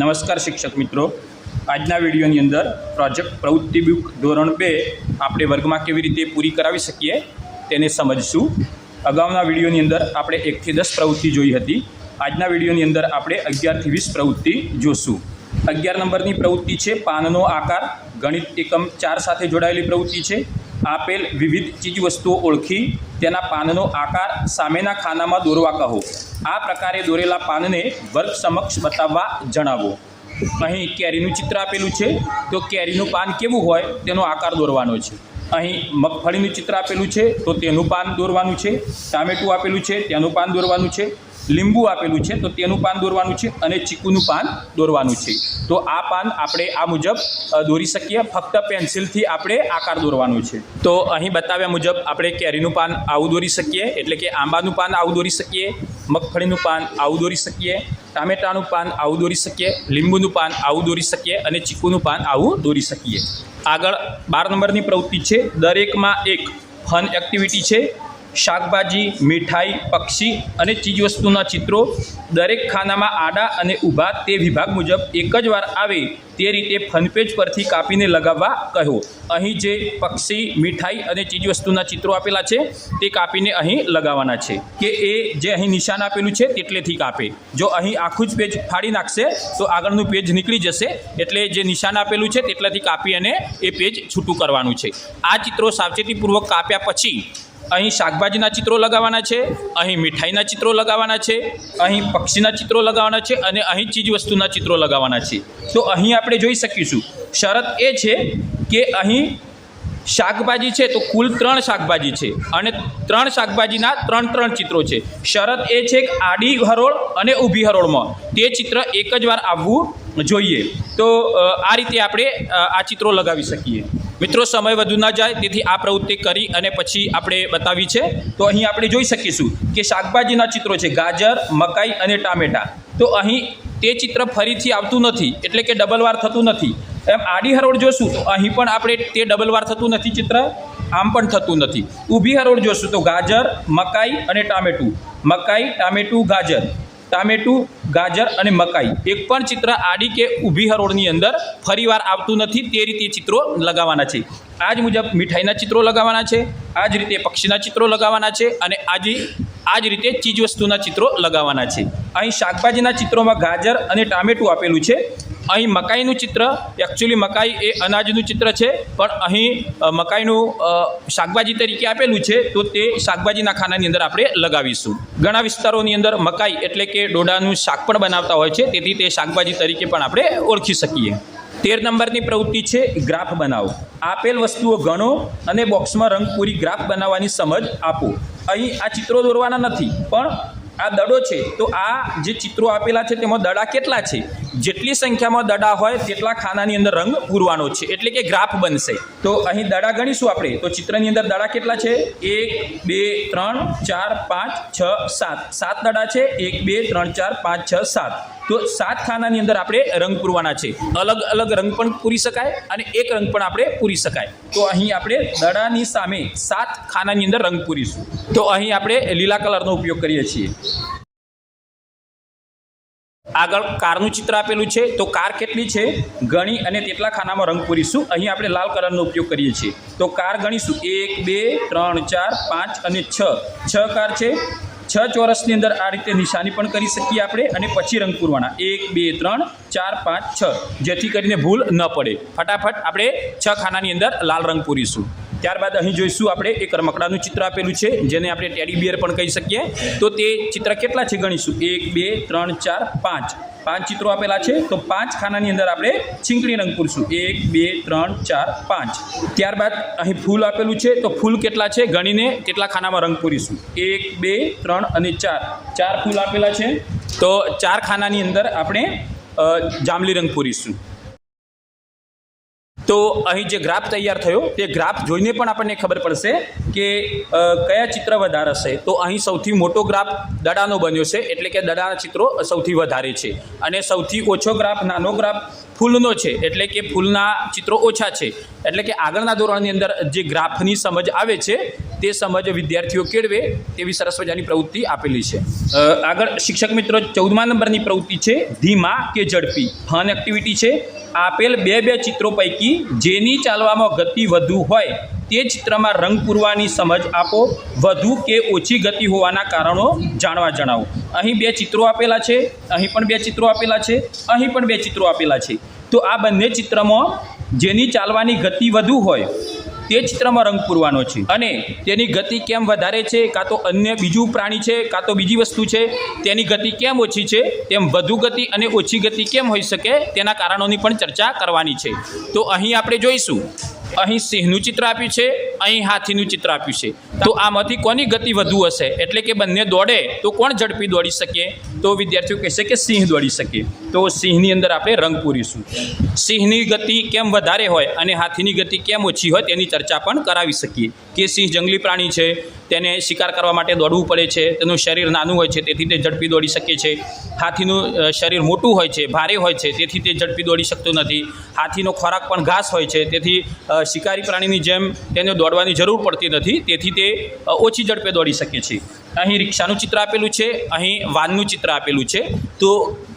નમસ્કાર શિક્ષક મિત્રો. આજના વિડીયોની અંદર પ્રોજેક્ટ પ્રવૃત્તિ બુક ધોરણ બે આપણે વર્ગમાં કેવી રીતે પૂરી કરાવી શકીએ તેને સમજશું. અગાઉના વિડીયોની અંદર આપણે એકથી દસ પ્રવૃત્તિ જોઈ હતી. આજના વિડીયોની અંદર આપણે અગિયારથી વીસ પ્રવૃત્તિ જોશું. અગિયાર નંબરની પ્રવૃત્તિ છે પાનનો આકાર. ગણિત એકમ ચાર સાથે જોડાયેલી પ્રવૃત્તિ છે. આપેલ વિવિધ ચીજવસ્તુઓ ઓળખી તેના પાનનો આકાર સામેના ખાનામાં દોરવા કહો. આ પ્રકારે દોરેલા પાનને વર્ગ સમક્ષ બતાવવા જણાવો. અહીં કેરીનું ચિત્ર આપેલું છે. તો કેરીનું પાન કેવું હોય તેનો આકાર દોરવાનો છે. અહીં મગફળીનું ચિત્ર આપેલું છે. તો તેનું પાન દોરવાનું છે. ટામેટું આપેલું છે. તેનું પાન દોરવાનું છે. લીંબુ આપેલું છે, તો તેનું પાન દોરવાનું છે અને ચીકુનું પાન દોરવાનું છે. તો આ પાન આપણે આ મુજબ દોરી શકીએ. ફક્ત પેન્સિલથી આપણે આકાર દોરવાનો છે. તો અહીં બતાવ્યા મુજબ આપણે કેરીનું પાન આવું દોરી શકીએ, એટલે કે આંબાનું પાન આવું દોરી શકીએ, મગફળીનું પાન આવું દોરી શકીએ, ટામેટાનું પાન આવું દોરી શકીએ, લીંબુનું પાન આવું દોરી શકીએ અને ચીકુનું પાન આવું દોરી શકીએ. આગળ બાર નંબરની પ્રવૃત્તિ છે. દરેકમાં એક ફન એક્ટિવિટી છે. શાકભાજી, મીઠાઈ, પક્ષી અને ચીજવસ્તુના ચિત્રો દરેક ખાનામાં આડા અને ઊભા તે વિભાગ મુજબ એક જ વાર આવે તે રીતે ફનપેજ પરથી કાપીને લગાવવા કહો. અહીં જે પક્ષી, મીઠાઈ અને ચીજવસ્તુના ચિત્રો આપેલા છે તે કાપીને અહીં લગાવવાના છે. કે એ જે અહીં નિશાન આપેલું છે તેટલેથી કાપે. જો અહીં આખું જ પેજ ફાડી નાખશે તો આગળનું પેજ નીકળી જશે. એટલે જે નિશાન આપેલું છે તેટલાથી કાપી અને એ પેજ છૂટું કરવાનું છે. આ ચિત્રો સાવચેતીપૂર્વક કાપ્યા પછી અહીં શાકભાજીના ચિત્રો લગાવવાના છે, અહીં મીઠાઈના ચિત્રો લગાવવાના છે, અહીં પક્ષીના ચિત્રો લગાવવાના છે અને અહીં ચીજ વસ્તુના ચિત્રો લગાવવાના છે. તો અહીં આપણે જોઈ શકીશું. શરત એ છે કે અહીં શાકભાજી છે તો કુલ ત્રણ શાકભાજી છે અને ત્રણ શાકભાજીના ત્રણ ત્રણ ચિત્રો છે. શરત એ છે કે આડી હરોળ અને ઊભી હરોળમાં. તે ચિત્ર એક જ વાર આવવું જોઈએ. તો આ રીતે આપણે આ ચિત્રો લગાવી શકીએ. મિત્રો, સમય વધુ ના જાય, તેથી આ પ્રવૃત્તિ કરી અને પછી આપણે બતાવી છે. તો અહીં આપણે જોઈ શકીશું કે શાકભાજીના ચિત્રો છે, ગાજર, મકાઈ અને ટામેટા. તો અહીં તે ચિત્ર ફરીથી આવતું નથી, એટલે કે ડબલ વાર થતું નથી. એમ આડી હરોળ જોશું, તો અહીં પણ આપણે તે ડબલ વાર થતું નથી ચિત્ર, આમ પણ થતું નથી. ઊભી હરોળ જોશું, તો ગાજર, મકાઈ અને ટામેટું. મકાઈ, ટામેટું, ગાજર. ટામેટું, ગાજર અને મકાઈ. એક પણ ચિત્ર આડી કે ઊભી હરોળની અંદર ફરીવાર આવતું નથી, તે રીતે ચિત્રો લગાવવાના છે. આ જ મુજબ મીઠાઈના ચિત્રો લગાવવાના છે આ જ રીતે પક્ષીના ચિત્રો લગાવવાના છે અને આજે આ જ રીતે ચીજવસ્તુના ચિત્રો લગાવવાના છે. અહીં શાકભાજીના ચિત્રોમાં ગાજર અને ટામેટું આપેલું છે. અહીં મકાઈનું ચિત્ર એકચ્યુઅલી મકાઈ એ અનાજનું ચિત્ર છે, પણ અહીં મકાઈનું શાકભાજી તરીકે આપેલું છે, તો તે શાકભાજીના ખાનાની અંદર આપણે લગાવીશું. ઘણા વિસ્તારોની અંદર મકાઈ એટલે કે ડોડાનું શાક પણ બનાવતા હોય છે, તેથી તે શાકભાજી તરીકે પણ આપણે ઓળખી શકીએ. તેર નંબરની પ્રવૃત્તિ છે, ગ્રાફ બનાવો. આપેલ વસ્તુઓ ગણો અને બોક્સમાં રંગપૂરી ગ્રાફ બનાવવાની સમજ આપો. અહીં આ ચિત્રો દોરવાના નથી, પણ આ દડો છે, તો આ જે ચિત્રો આપેલા છે, તેમાં દડા કેટલા છે? જેટલી સંખ્યામાં દડા હોય, તેટલા ખાનાની અંદર રંગ પૂરવાનો છે. એટલે કે ગ્રાફ બનશે. તો અહીં દડા ગણીશું આપણે. તો ચિત્રની અંદર દડા કેટલા છે? એક, બે, ત્રણ, ચાર, પાંચ, છ, સાત. સાત દડા છે. એક, બે, ત્રણ, ચાર, પાંચ, છ, સાત. તો સાત ખાનાની અંદર આપણે રંગ પૂરવાના છે. અલગ અલગ રંગ પણ પૂરી શકાય અને એક રંગ પણ આપણે પૂરી શકાય. તો અહીં આપણે દડાની સામે સાત ખાનાની અંદર રંગ પૂરીશું. તો અહીં આપણે લીલા કલરનો ઉપયોગ કરીએ છીએ. આગળ કારનું ચિત્ર આપેલું છે. તો કાર કેટલી છે? ગણી અને તેટલા ખાનામાં રંગ પૂરીશું. અહીં આપણે લાલ કલરનો ઉપયોગ કરીએ છીએ. તો કાર ગણીશું. એક, બે, ત્રણ, ચાર, પાંચ અને છ. છ કાર છે. છ ચોરસની અંદર આ રીતે નિશાની પણ કરી શકીએ આપણે અને પછી રંગ પૂરવાના. એક, બે, ત્રણ, ચાર, પાંચ, છ. જેથી કરીને ભૂલ ન પડે. ફટાફટ આપણે છ ખાનાની અંદર લાલ રંગ પૂરીશું. ત્યારબાદ અહીં જોઈશું આપણે એક રમકડાનું ચિત્ર આપેલું છે, જેને આપણે ટેડી બિયર પણ કહી શકીએ. તો તે ચિત્ર કેટલા છે ગણીશું? એક, બે, ત્રણ, ચાર, પાંચ. પાંચ ચિત્રો આપેલા છે, તો પાંચ ખાનાની અંદર આપણે છીંકણી રંગ પૂરશું. એક, બે, ત્રણ, ચાર, પાંચ. ત્યારબાદ અહીં ફૂલ આપેલું છે, તો ફૂલ કેટલા છે ગણીને કેટલા ખાનામાં રંગ પૂરીશું? એક, બે, ત્રણ અને ચાર. ચાર ફૂલ આપેલા છે, તો ચાર ખાનાની અંદર આપણે જાંબલી રંગ પૂરીશું. તો અહીં જે ગ્રાફ તૈયાર થયો, તે ગ્રાફ જોઈને પણ આપણને ખબર પડશે કે કયા ચિત્ર વધારે હશે તો અહીં સૌથી મોટો ગ્રાફ દડાનો બન્યો છે, એટલે કે દડાના ચિત્રો સૌથી વધારે છે. અને સૌથી ઓછો ગ્રાફ, નાનો ગ્રાફ ફૂલનો છે, એટલે કે ફૂલના ચિત્રો ઓછા છે. એટલે કે આગળના ધોરણની અંદર જે ગ્રાફની સમજ આવે છે તે સમજ વિદ્યાર્થીઓ કેળવે તેવી સરસ મજાની પ્રવૃત્તિ આપેલી છે. આગળ શિક્ષક મિત્રો, ચૌદમા નંબરની પ્રવૃત્તિ છે, ધીમા કે ઝડપી? ફન એક્ટિવિટી છે. આપેલ બે બે ચિત્રો પૈકી જેની ચાલવામાં ગતિ વધુ હોય તે ચિત્રમાં રંગ પૂરવાની સમજ આપો. વધુ કે ઓછી ગતિ હોવાના કારણો જાણવા જણાવો. અહીં બે ચિત્રો આપેલા છે, અહીં પણ બે ચિત્રો આપેલા છે, અહીં પણ બે ચિત્રો આપેલા છે. તો આ બંને ચિત્રમાં જેની ચાલવાની ગતિ વધુ હોય તે ચિત્રમાં રંગ પૂરવાનો છે. અને તેની ગતિ કેમ વધારે છે, કાં તો અન્ય બીજું પ્રાણી છે, કાં તો બીજી વસ્તુ છે, તેની ગતિ કેમ ઓછી છે, તેમ વધુ ગતિ અને ઓછી ગતિ કેમ હોઈ શકે, તેના કારણોની પણ ચર્ચા કરવાની છે. તો અહીં આપણે જોઈશું. અહીં સિંહનું ચિત્ર આપ્યું છે, અહીં હાથીનું ચિત્ર આપ્યું છે. તો આમાંથી કોની ગતિ વધુ હશે? એટલે કે બંને દોડે, તો કોણ ઝડપી દોડી શકે? તો વિદ્યાર્થીઓ કહેશે કે સિંહ દોડી શકે. તો સિંહની અંદર આપણે રંગ પૂરીશું. સિંહની ગતિ કેમ વધારે હોય અને હાથીની ગતિ કેમ ઓછી હોય તેની ચર્ચા પણ કરાવી શકીએ. કે સિંહ જંગલી પ્રાણી છે તેને શિકાર કરવા માટે દોડવું પડે છે. તેનું શરીર નાનું હોય છે, તેથી તે ઝડપી દોડી શકે છે. હાથીનું શરીર મોટું હોય છે, ભારે હોય છે, તેથી તે ઝડપી દોડી શકતો નથી. હાથીનો ખોરાક પણ ઘાસ હોય છે, તેથી શિકારી પ્રાણીની જેમ તેને દોડવાની જરૂર પડતી નથી, તેથી તે ઓછી ઝડપે દોડી શકે છે. અહીં રિક્ષાનું ચિત્ર આપેલું છે, અહીં વાનનું ચિત્ર આપેલું છે. તો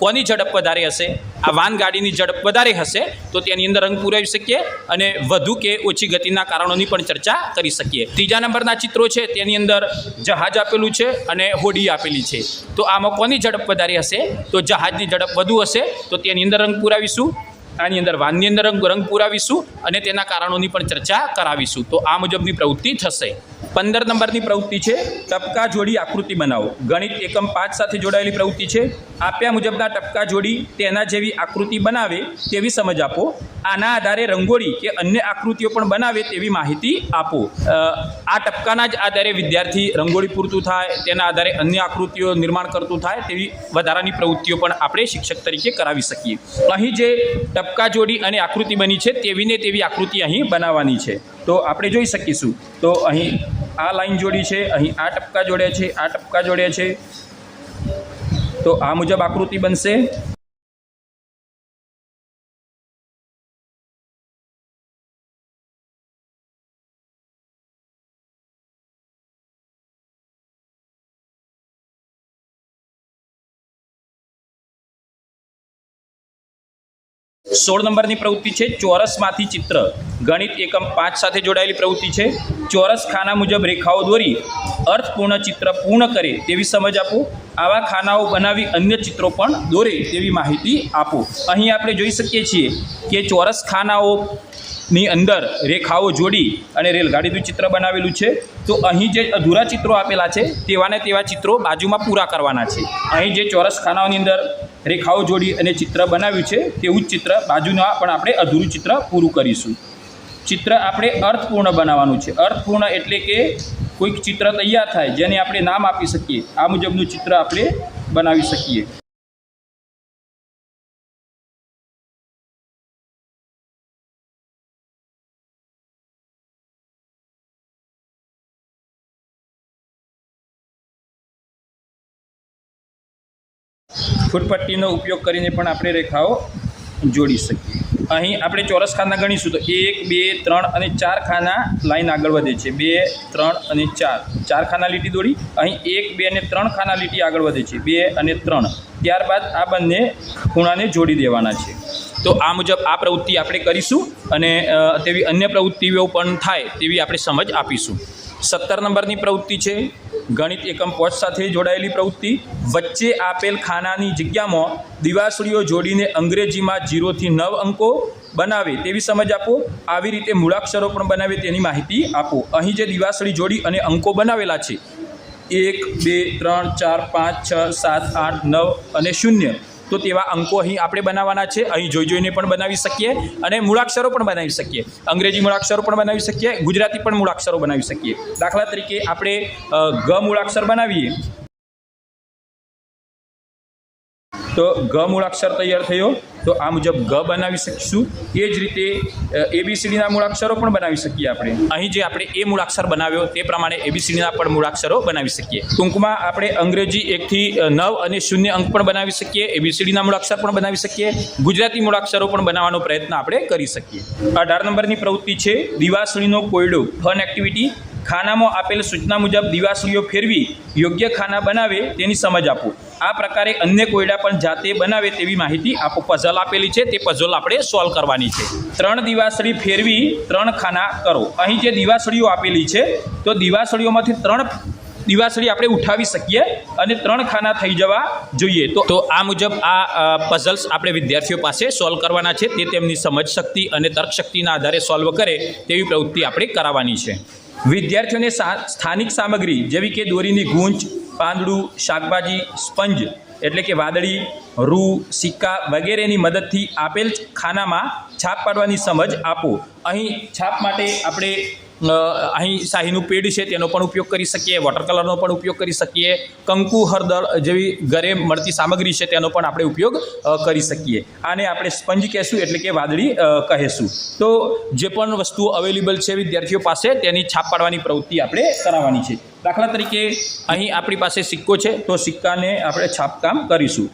કોની ઝડપ વધારે હશે? આ વાન ગાડીની ઝડપ વધારે હશે, તો તેની અંદર રંગ પૂરાવી શકીએ અને વધુ કે ઓછી ગતિના કારણોની પણ ચર્ચા કરી શકીએ. ત્રીજા નંબરના ચિત્રો છે, તેની અંદર જહાજ આપેલું છે અને હોડી આપેલી છે. તો આમાં કોની ઝડપ વધારે હશે? તો જહાજની ઝડપ વધુ હશે, તો તેની અંદર રંગ પૂરાવીશું, આની અંદર વાનની અંદર રંગ રંગ પૂરાવીશું અને તેના કારણોની પણ ચર્ચા કરાવીશું. તો આ મુજબની પ્રવૃત્તિ થશે. પંદર નંબરની પ્રવૃત્તિ છે. ટપકા જોડી આકૃતિ બનાવો. ગણિત એકમ પાંચ સાથે જોડાયેલી પ્રવૃત્તિ છે. આપ્યા મુજબના ટપકા જોડી તેના જેવી આકૃતિ બનાવે તેવી સમજ આપો. આના આધારે રંગોળી કે અન્ય આકૃતિઓ પણ બનાવે તેવી માહિતી આપો. આ ટપકાના જ આધારે વિદ્યાર્થી રંગોળી પૂરતું થાય, તેના આધારે અન્ય આકૃતિઓ નિર્માણ કરતું થાય તેવી વધારાની પ્રવૃત્તિઓ પણ આપણે શિક્ષક તરીકે કરાવી શકીએ. અહીં જે ટપકા જોડી અને આકૃતિ બની છે, તેવીને તેવી આકૃતિ અહીં બનાવવાની છે. તો આપણે જોઈ શકીશું. તો અહીં આ લાઈન જોડી છે, અહીં આ ટપકા જોડે છે, આ ટપકા જોડે છે. તો આ મુજબ આકૃતિ બનશે. સોળ નંબરની પ્રવૃત્તિ છે ચોરસમાંથી ચિત્ર. ગણિત એકમ પાંચ સાથે જોડાયેલી પ્રવૃત્તિ છે. ચોરસ ખાના મુજબ રેખાઓ દોરી, અર્થપૂર્ણ ચિત્ર પૂર્ણ કરે તેવી સમજ આપો. આવા ખાનાઓ બનાવી અન્ય ચિત્રો પણ દોરે તેવી માહિતી આપો. અહીં આપણે જોઈ શકીએ છીએ કે ચોરસ ખાનાઓ ની અંદર રેખાઓ જોડી અને રેલગાડીનું ચિત્ર બનાવેલું છે. તો અહીં જે અધૂરા ચિત્રો આપેલા છે તેવાને તેવા ચિત્રો બાજુમાં પૂરા કરવાના છે. અહીં જે ચોરસ ખાનાઓની અંદર રેખાઓ જોડી અને ચિત્ર બનાવ્યું છે, તેવું જ ચિત્ર બાજુના પણ આપણે અધૂરું ચિત્ર પૂરું કરીશું. ચિત્ર આપણે અર્થપૂર્ણ બનાવવાનું છે. અર્થપૂર્ણ એટલે કે કોઈક ચિત્ર તૈયાર થાય, જેને આપણે નામ આપી શકીએ. આ મુજબનું ચિત્ર આપણે બનાવી શકીએ. ફૂટપટ્ટીનો ઉપયોગ કરીને પણ આપણે રેખાઓ જોડી શકીએ. અહીં આપણે ચોરસ ખાના ગણીશું તો એક, બે, ત્રણ અને ચાર ખાના લાઈન આગળ વધે છે. બે, ત્રણ અને ચાર. ચાર ખાના લીટી દોડી અહીં એક, બે અને ત્રણ ખાના લીટી આગળ વધે છે. બે અને ત્રણ. ત્યારબાદ આ બંને ખૂણાને જોડી દેવાના છે. તો આ મુજબ આ પ્રવૃત્તિ આપણે કરીશું અને તેવી અન્ય પ્રવૃત્તિઓ પણ થાય તેવી આપણે સમજ આપીશું. સત્તર નંબરની પ્રવૃત્તિ છે. ગણિત એકમ પોચ સાથે જોડાયેલી પ્રવૃત્તિ. વચ્ચે આપેલ ખાનાની જગ્યામાં દિવાસળીઓ જોડીને અંગ્રેજીમાં જીરોથી નવ અંકો બનાવે તેવી સમજ આપો. આવી રીતે મૂળાક્ષરો પણ બનાવે તેની માહિતી આપો. અહીં જે દિવાસળી જોડી અને અંકો બનાવેલા છે. એક, બે, ત્રણ, ચાર, પાંચ, છ, સાત, આઠ, નવ અને શૂન્ય. તો તેવા અંકો અહીં આપણે બનાવવાના છે. અહીં જોઈ જોઈને પણ બનાવી શકીએ અને મૂળાક્ષરો પણ બનાવી શકીએ. અંગ્રેજી મૂળાક્ષરો પણ બનાવી શકીએ, ગુજરાતી પણ મૂળાક્ષરો બનાવી શકીએ. દાખલા તરીકે આપણે ગ મૂળાક્ષર બનાવીએ. તો ગ મૂળાક્ષર તૈયાર થયો. તો આ મુજબ ગ બનાવી શકીશું. એ જ રીતે એબીસીડીના મૂળાક્ષરો પણ બનાવી શકીએ આપણે. અહીં જે આપણે એ મૂળાક્ષર બનાવ્યો, તે પ્રમાણે એબીસીડીના પણ મૂળાક્ષરો બનાવી શકીએ. ટૂંકમાં આપણે અંગ્રેજી એકથી નવ અને શૂન્ય અંક પણ બનાવી શકીએ. એબીસીડીના મૂળાક્ષર પણ બનાવી શકીએ. ગુજરાતી મૂળાક્ષરો પણ બનાવવાનો પ્રયત્ન આપણે કરી શકીએ. અઢાર નંબરની પ્રવૃત્તિ છે, દિવાસળીનો કોયડો ફન એક્ટિવિટી ખાનામાં આપેલ સૂચના મુજબ દિવાસળીઓ ફેરવી યોગ્ય ખાના બનાવે તેની સમજ આપો. આ પ્રકારે અન્ય કોયડા પણ જાતે બનાવે તેવી માહિતી આપો. પઝલ આપેલી છે, તે પઝલ આપણે સોલ્વ કરવાની છે. ત્રણ દિવાસળી ફેરવી ત્રણ ખાના કરો. અહીં જે દિવાસળીઓ આપેલી છે, તો દિવાસળીઓમાંથી ત્રણ દિવાસળી આપણે ઉઠાવી શકીએ અને ત્રણ ખાના થઈ જવા જોઈએ. તો તો આ મુજબ આ પઝલ્સ આપણે વિદ્યાર્થીઓ પાસે સોલ્વ કરવાના છે. તે તેમની સમજ શક્તિ અને તર્ક શક્તિના આધારે સોલ્વ કરે તેવી પ્રવૃત્તિ આપણે કરાવવાની છે. વિદ્યાર્થીઓને સ્થાનિક સામગ્રી જેવી કે દોરીની ગૂંચ, પાંદડું, શાકભાજી, સ્પંજ એટલે કે વાદળી, રૂ, સિક્કા વગેરેની મદદથી આપેલ ખાનામાં છાપ પાડવાની સમજ આપો. અહીં છાપ માટે આપણે અહીં શાહીનું પેડ છે, તેનો પણ ઉપયોગ કરી શકીએ વોટર કલરનો પણ ઉપયોગ કરી શકીએ, કંકુ, હળદર જેવી ઘરે મળતી સામગ્રી છે, તેનો પણ આપણે ઉપયોગ કરી શકીએ. આને આપણે સ્પંજ કહેશું, એટલે કે વાદળી કહેશું. તો જે પણ વસ્તુઓ અવેલેબલ છે વિદ્યાર્થીઓ પાસે, તેની છાપ પાડવાની પ્રવૃત્તિ આપણે કરાવવાની છે. દાખલા તરીકે અહીં આપણી પાસે સિક્કો છે, તો સિક્કાને આપણે છાપકામ કરીશું.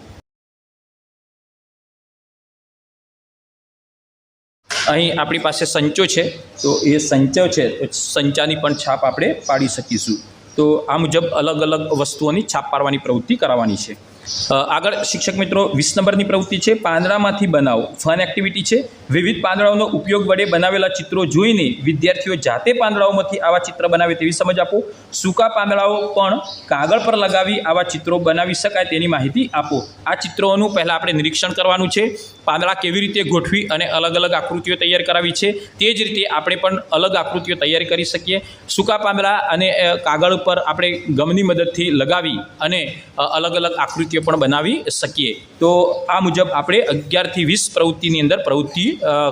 અહીં આપણી પાસે સંચો છે, તો એ સંચો છે, તો સંચાની પણ છાપ આપણે પાડી શકીશું. તો આ મુજબ અલગ અલગ વસ્તુઓની છાપ પાડવાની પ્રવૃત્તિ કરાવવાની છે. આગળ શિક્ષક મિત્રો, વીસ નંબરની પ્રવૃત્તિ છે, પાંદડામાંથી બનાવો. ફન એક્ટિવિટી છે. વિવિધ પાંદડાઓનો ઉપયોગ વડે બનાવેલા ચિત્રો જોઈને વિદ્યાર્થીઓ જાતે પાંદડાઓમાંથી આવા ચિત્ર બનાવે તેવી સમજ આપો. સૂકા પાંદડાઓ પણ કાગળ પર લગાવી આવા ચિત્રો બનાવી શકાય તેની માહિતી આપો. આ ચિત્રોનું પહેલાં આપણે નિરીક્ષણ કરવાનું છે. પાંદડા કેવી રીતે ગોઠવી અને અલગ અલગ આકૃતિઓ તૈયાર કરાવી છે. તે જ રીતે આપણે પણ અલગ આકૃતિઓ તૈયાર કરી શકીએ. સૂકા પાંદડા અને કાગળ ઉપર આપણે ગમની મદદથી લગાવી અને અલગ અલગ અલગ આકૃતિઓ પણ બનાવી શકીએ. તો આ મુજબ આપણે અગિયારથી વીસ પ્રવૃત્તિની અંદર પ્રવૃત્તિ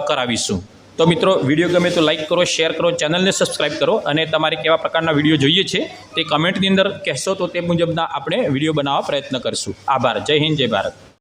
કરાવીશું. તો મિત્રો, વીડિયો ગમે તો લાઇક કરો શેર કરો ચેનલને સબસ્ક્રાઈબ કરો અને તમારે કેવા પ્રકારના વીડિયો જોઈએ છે તે કમેન્ટની અંદર કહેશો તો તે મુજબના આપણે વીડિયો બનાવવા પ્રયત્ન કરશું. આભાર. જય હિન્દ, જય ભારત.